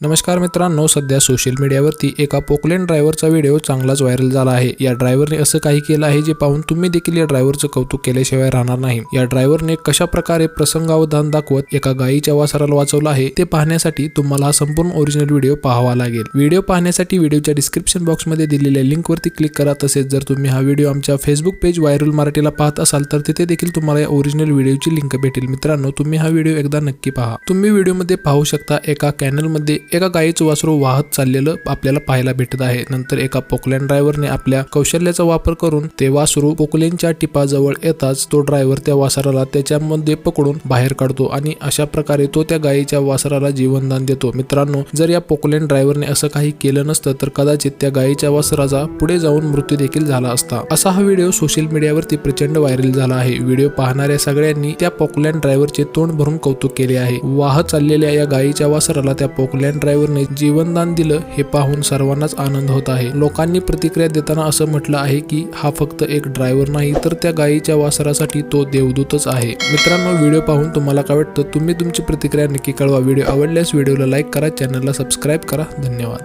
नमस्कार मित्रांनो सध्या सोशल मीडियावरती एका पोकलेन ड्रायव्हरचा व्हिडिओ चांगलाच व्हायरल झाला आहे. या ड्रायव्हरने असं काही केलं आहे जे पाहून तुम्ही देखील या ड्रायव्हरचं कौतुक केल्याशिवाय राहणार नाही. या ड्रायव्हरने कशा प्रकारे प्रसंगावधान दाखवत एका गायीच्या वासराला वाचवलं आहे ते पाहण्यासाठी तुम्हाला हा संपूर्ण ओरिजिनल व्हिडिओ पाहावा लागेल. व्हिडिओ पाहण्यासाठी व्हिडिओच्या डिस्क्रिप्शन बॉक्समध्ये दिलेल्या लिंकवरती क्लिक करा. तसेच जर तुम्ही हा व्हिडिओ आमच्या फेसबुक पेज व्हायरल मराठीला पाहत असाल तर तिथे देखील तुम्हाला या ओरिजिनल व्हिडिओची लिंक भेटेल. मित्रांनो तुम्ही हा व्हिडिओ एकदा नक्की पहा. तुम्ही व्हिडिओमध्ये पाहू शकता एका कॅनलमध्ये एका गायीचं वासरू वाहत चाललेलं आपल्याला पाहायला भेटत आहे. नंतर एका पोकलॅन ड्रायव्हरने आपल्या कौशल्याचा वापर करून ते वासरू पोकलेनच्या टिपाजवळ येताच तो ड्रायव्हर त्या वासराला त्याच्यामध्ये पकडून बाहेर काढतो आणि अशा प्रकारे तो त्या गायीच्या वासराला जीवनदान देतो. मित्रांनो जर या पोकलेन ड्रायव्हरने असं काही केलं नसतं तर कदाचित त्या गायीच्या वासराचा पुढे जाऊन मृत्यू देखील झाला असता. असा हा व्हिडिओ सोशल मीडियावरती प्रचंड व्हायरल झाला आहे. व्हिडिओ पाहणाऱ्या सगळ्यांनी त्या पोकलॅन ड्रायव्हरचे तोंड भरून कौतुक केले आहे. वाहत चाललेल्या या गायीच्या वासराला त्या पोकलॅन ड्रायव्हरने जीवनदान दिलं हे पाहून सर्वांनाच आनंद होत आहे. लोकांनी प्रतिक्रिया देताना असं म्हटलं आहे की हा फक्त एक ड्रायव्हर नाही तर त्या गायीच्या वासरासाठी तो देवदूतच आहे. मित्रांनो व्हिडिओ पाहून तुम्हाला काय वाटतं? तुम्ही तुमची प्रतिक्रिया नक्की कळवा. व्हिडिओ आवडल्यास व्हिडिओला लाईक करा चॅनलला सबस्क्राईब करा. धन्यवाद.